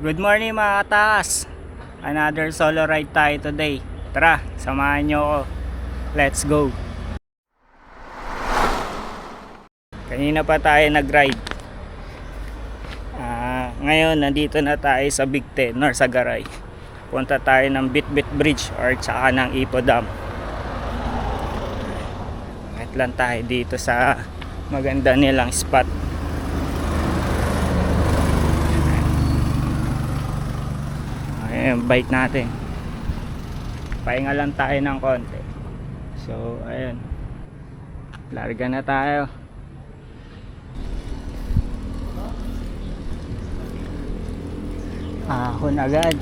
Good morning mga katakas! Another solo ride tayo today. Tara, samahan nyo ako. Let's go! Kanina pa tayo nag-ride. Ah, ngayon, nandito na tayo sa Big Ten or sa Garay. Punta tayo ng Bitbit Bridge or tsaka ng Ipo Dam. At lang tayo dito sa maganda nilang spot. Bike natin. Pahinga lang tayo ng konti. So, ayun. Larga na tayo. Ahon agad.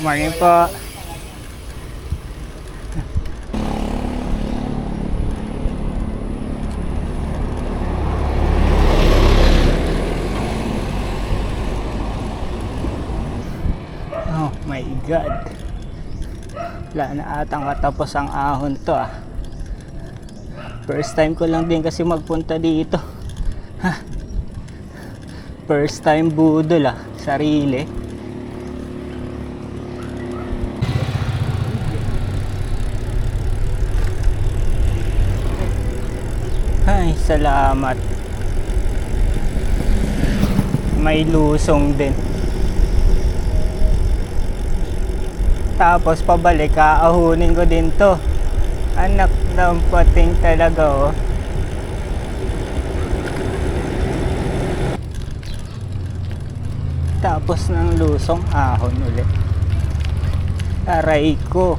Morning po. Oh my God. Wala na atang katapos ang ahon to ah. First time ko lang din kasi magpunta dito. Ha? First time budol ah. Sarili. Ay, salamat. May lusong din. Tapos pabalik, aahunin ko din to. Anak ng pating talaga oh. Tapos ng lusong ahon ulit. Aray ko.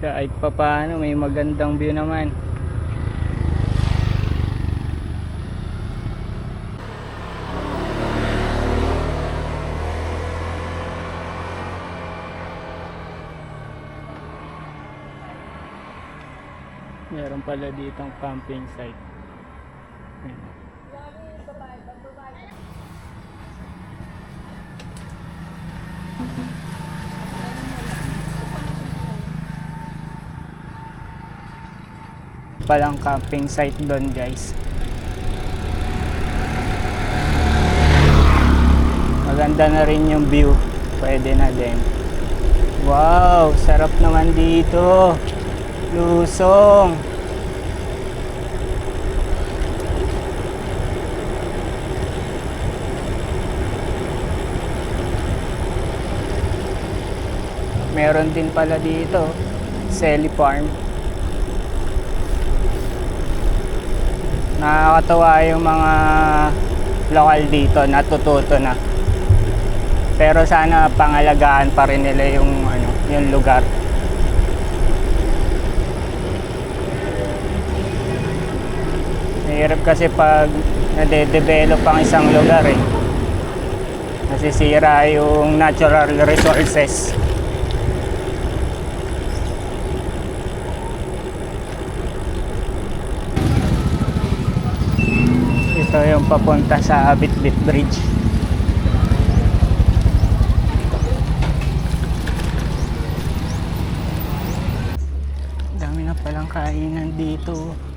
Kahit pa paano, may magandang view naman. Meron pala ditong camping site. Ayan. Palang camping site doon guys. Maganda na rin yung view. Pwede na din. Wow, sarap naman dito. Lusong. Meron din pala dito, Selly Farm. Nakakatawa yung mga lokal dito, natututo na. Pero sana pangalagaan pa rin nila yung ano, yung lugar. Mahirap kasi pag nade-develop ang isang lugar eh. Nasisira yung natural resources. Ito yung papunta sa Bitbit Bridge. Dami na palang kainan dito.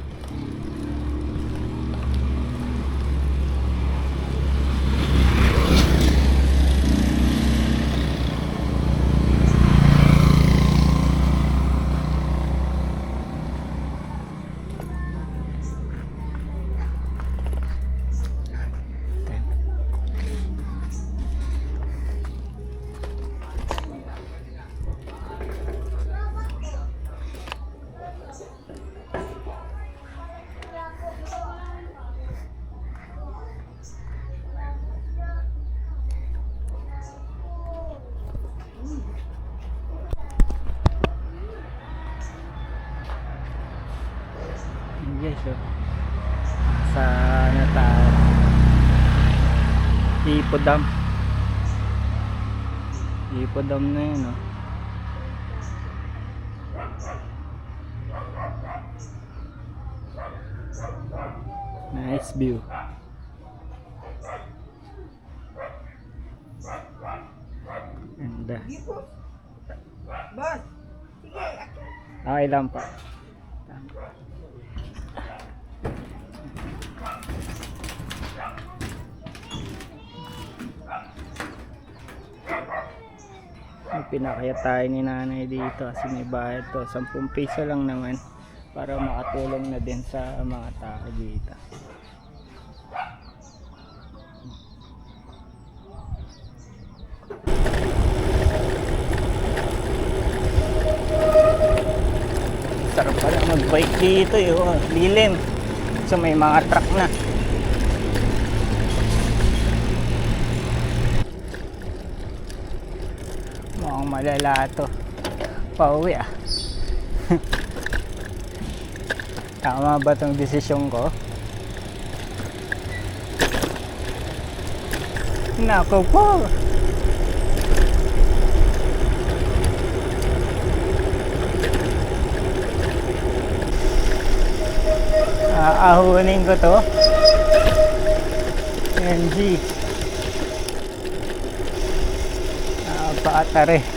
Oh. Sa ano tayo? Ipo Dam. Ipo Dam na yun, oh. Nice view. Ganda. Boss, Okay lang po. Pinakaya tayo ni nanay dito kasi may bayad to. 10 piso lang naman para makatulong na din sa mga tao dito. Sarap pala mag-bike dito eh. Oh, lilim. So may mga truck na. Mukhang malala to. Pauwi ah. Tama ba tong desisyon ko? Nako po. Aahunin ko to. NG. Ah, paatare.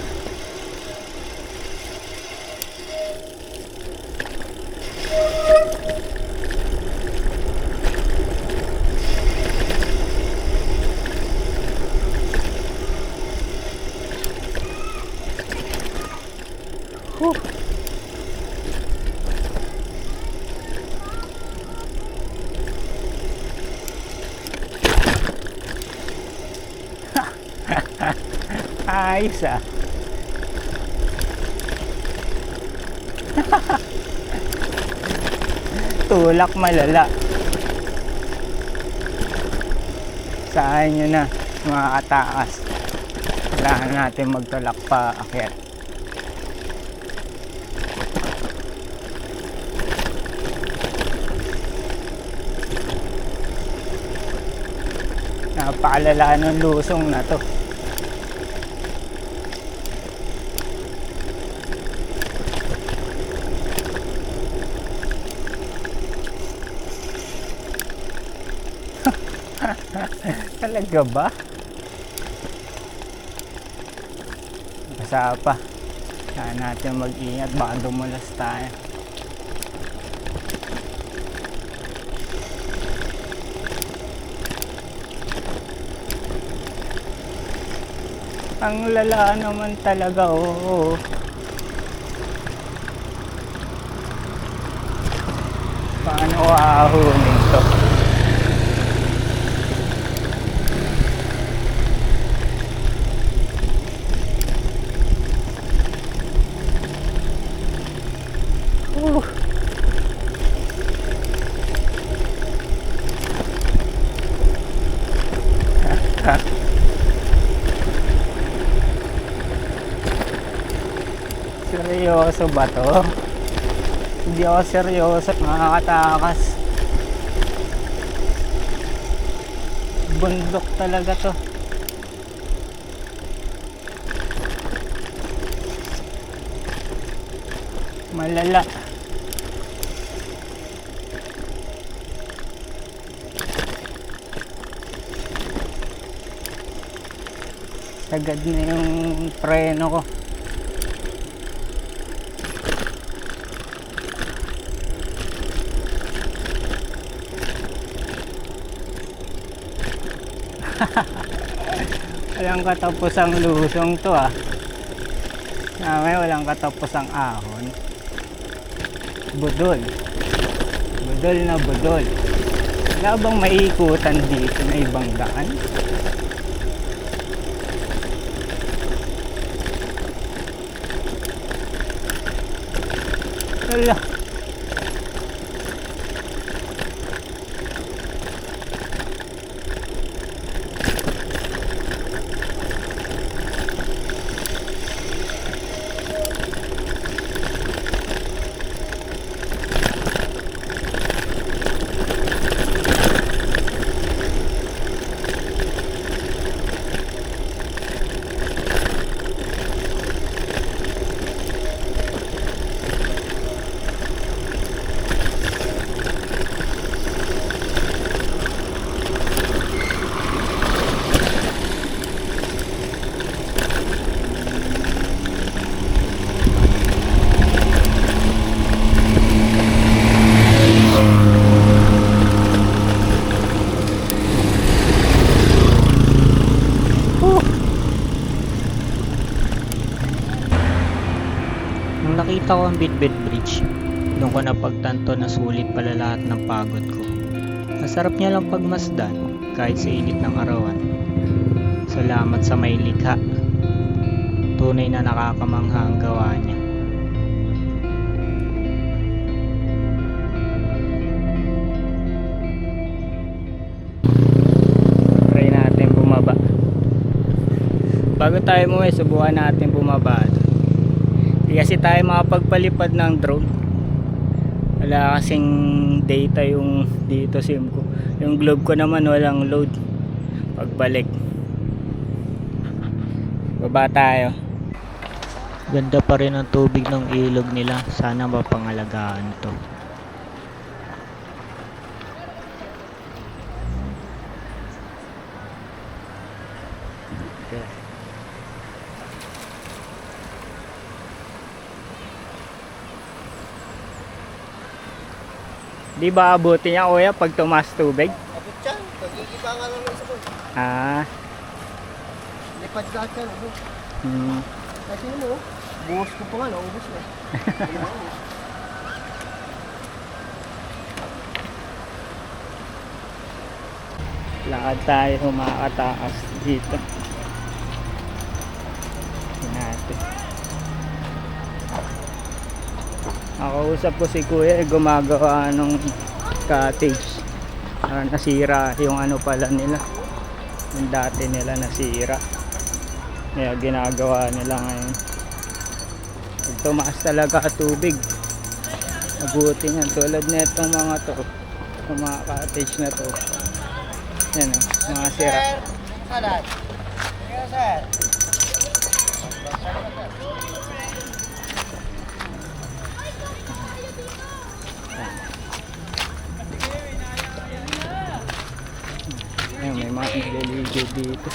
Ayos ah. Tulak malala. Saan nyo na mga katakas. Kailangan natin magtulak pa akyat. Napakalala ng lusong na to. Talaga ba? Basa pa. Kaya natin mag-ingat baka dumulas tayo. Ang lala naman talaga, oo. Paano ko aahunin to? Seryoso ba to? Hindi ako seryoso, makakatakas. Bundok talaga to. Malala. Sagad na yung preno ko. walang katapusang lusong to ah. Namay walang katapusang ahon. Budol. Budol na budol. Wala bang maiikutan dito na ibang daan? Wala. Nakita ko ang Bitbit Bridge, doon ko napagtanto na sulit pala lahat ng pagod ko. Masarap niya lang pagmasdan kahit sa init ng arawan. Salamat sa may likha. Tunay na nakakamangha ang gawa niya. Try natin bumaba. Bago tayo mo subukan natin bumaba. Hindi kasi tayo makapagpalipad ng drone. Wala kasing data yung dito sim ko. Yung globe ko naman walang load. Pagbalik. Baba tayo. Ganda pa rin ang tubig ng ilog nila. Sana mapangalagaan to. Okay. Di ba abutin niya kuya pag tumas tubig? Abot yan. Pagigiba nga lang ng sabon. Ah, Lipad ka ka. Ano? hmm. Kasi mo, buhos ko pa nga, naubos na. Lakad tayo humakataas dito. Nakausap ko si kuya eh, gumagawa ng cottage. Ah, nasira yung ano pala nila. Yung dati nila nasira. Kaya ginagawa nila ngayon. Pag tumaas talaga tubig. Mabuti yan. Tulad netong mga to. Yung mga cottage na to. Yan o, mga sira. Kaya sir. Ayan, may mga nagliligid dito.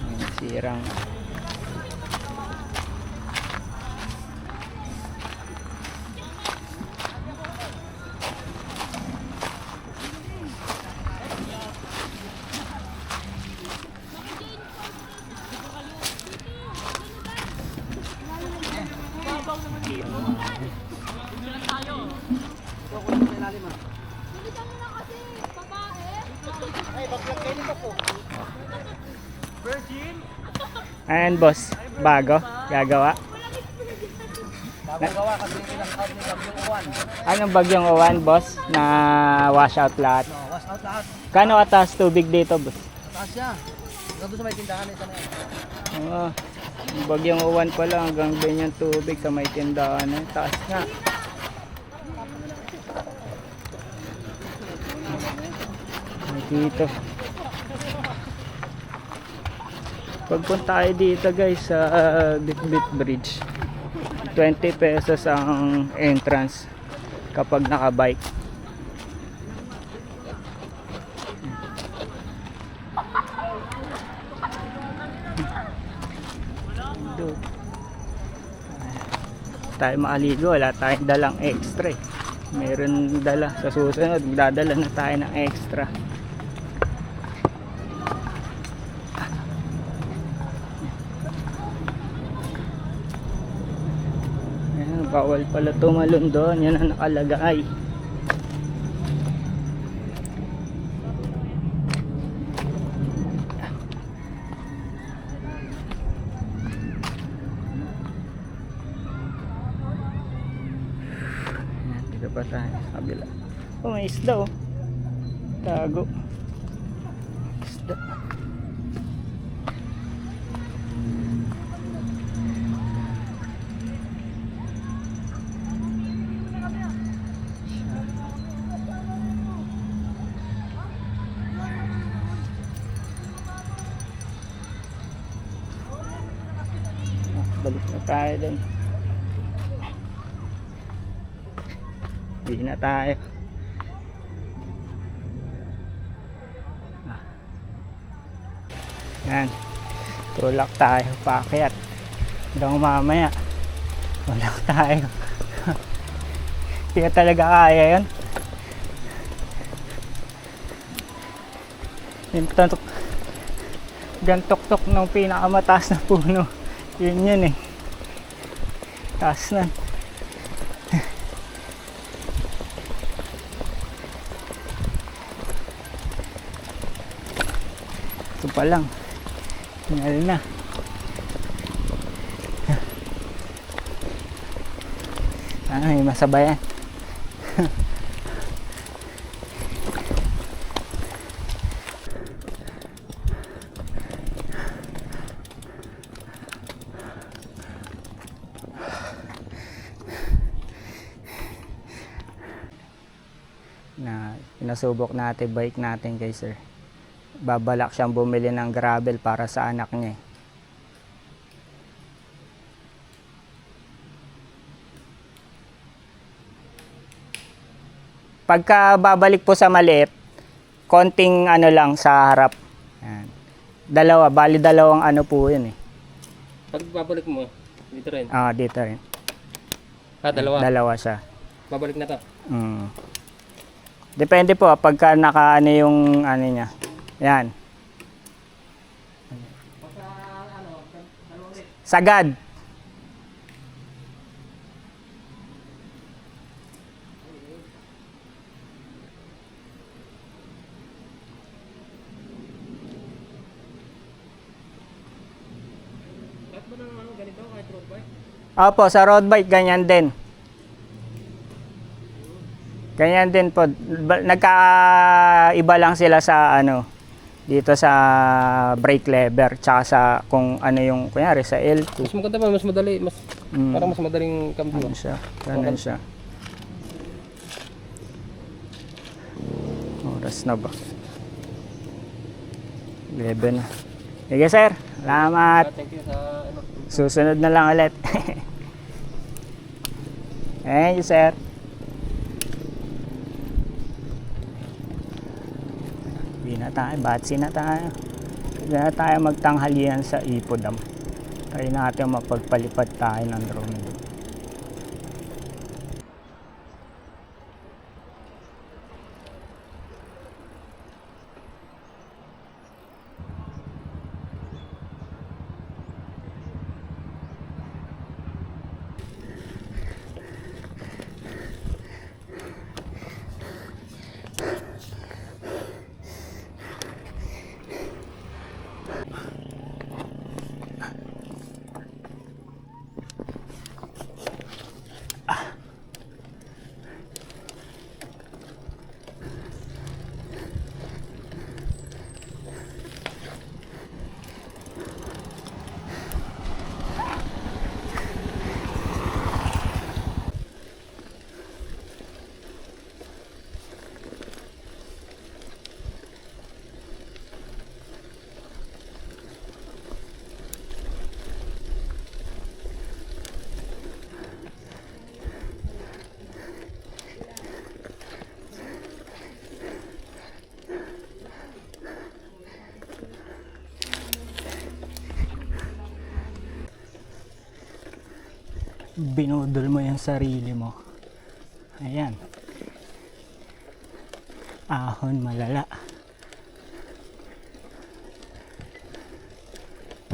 Ayan, sirang Ayan boss, bago, gagawa. Bagong gawa kasi out ni W1. Anong bagyong uwan boss na wash out lahat? No, wash out lahat. Kano kataas tubig dito boss? Taas siya. Hanggang sa may tindahan isa na yan. Oo. bagyong uwan pala hanggang din yung tubig sa may tindahan na. Taas nga. Dito. Pagpunta kayo dito guys sa uh, Bitbit Bridge. 20 pesos ang entrance kapag nakabike. Tayo maaligo wala tayong dalang extra eh. meron dala sa susunod magdadala na tayo ng extra bawal pala tumalon doon yan ang nakalagay pa tayo sa kabila. Oh, may isda oh. Tayo dun. Hindi na tayo. Ah. Yan. Tulak tayo. Pakyat. Hanggang mamaya. Tulak tayo. Hindi ka talaga kaya yun. Yung tantok, gantok-tok ng pinakamataas na puno. Yun yun eh. Taas. Ito pa lang. Hingal na. Ay, masabayan. Pinasubok natin bike natin kay sir. Babalak siyang bumili ng gravel para sa anak niya. eh. Pagka babalik po sa maliit, konting ano lang sa harap. Yan. Dalawa, bali dalawang ano po yun eh. Pag babalik mo, dito rin. Ah, dito rin. Ah, dalawa. Dalawa siya. Babalik na to. Mm. Depende po pagka naka ano yung ano niya. Yan. Sagad. Opo, sa road bike ganyan din. Ganyan din po. Ba- Nagkaiba lang sila sa ano dito sa brake lever tsaka sa kung ano yung kunyari sa L2. Mas maganda pa, mas madali, mas, Mm. parang mas madaling cambio. Ano siya? Ganun siya. Oras na ba? 11 na. Sige sir, salamat. Thank you sa, Susunod na lang ulit. Thank you sir. Hindi na tayo, batsi na tayo. Hindi na tayo magtanghalian sa Ipodam. Try natin mapagpalipad tayo ng drone. Binudol mo yung sarili mo. Ayan. Ahon malala.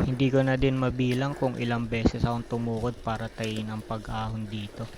Hindi ko na din mabilang kung ilang beses akong tumukod para tayin ang pag-ahon dito.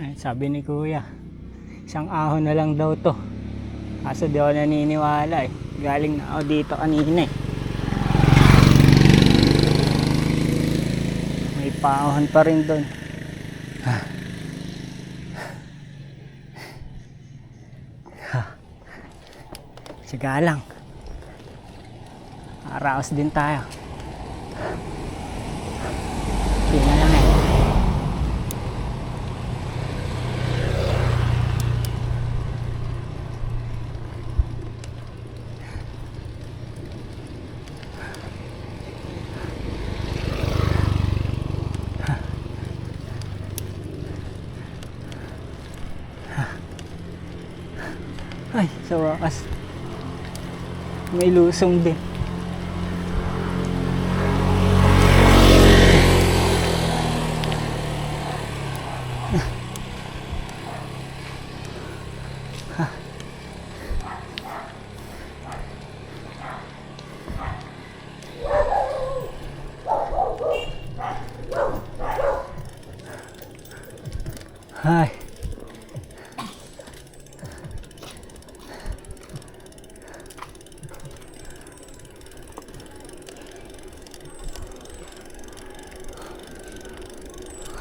Ay, sabi ni kuya, isang ahon na lang daw to. Kaso di ako naniniwala eh. Galing na ako dito kanina eh. May paahon pa rin doon. Siga lang. Araos din tayo. Hindi na lang eh. Ay, sa wakas. May lusong din.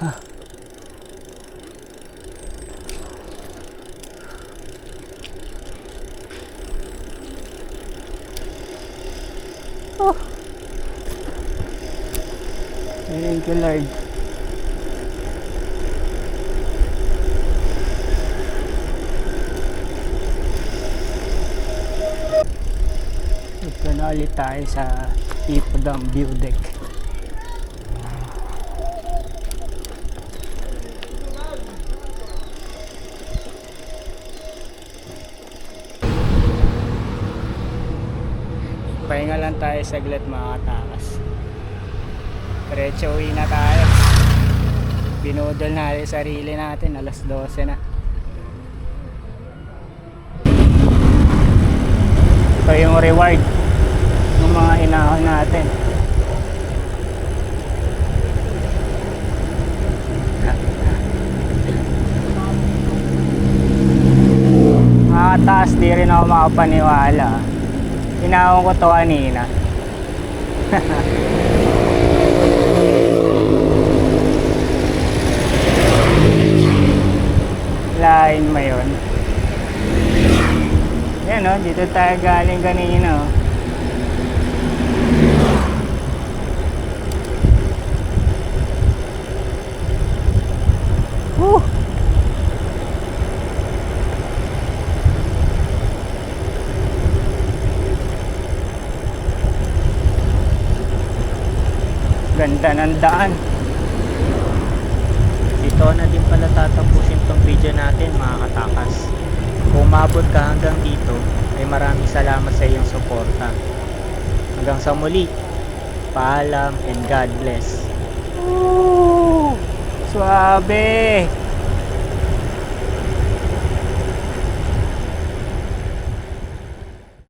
Oh. Thank you, Lord. Ito na ulit tayo sa Ipodam View Deck. Tayo saglit mga katakas. Diretso uwi na tayo. Binudol na yung sarili natin. Alas 12 na. Ito yung reward ng mga inahon natin. Makataas di rin ako makapaniwala. Inahon ko to kanina. Lain mo yun. Yan o, dito tayo galing kanina oh. o. Woo! Ganda ng daan. Ito na din pala tatapusin tong video natin mga katakas. Kung umabot ka hanggang dito, ay maraming salamat sa iyong suporta. Hanggang sa muli, paalam and God bless. Woo! Suabe!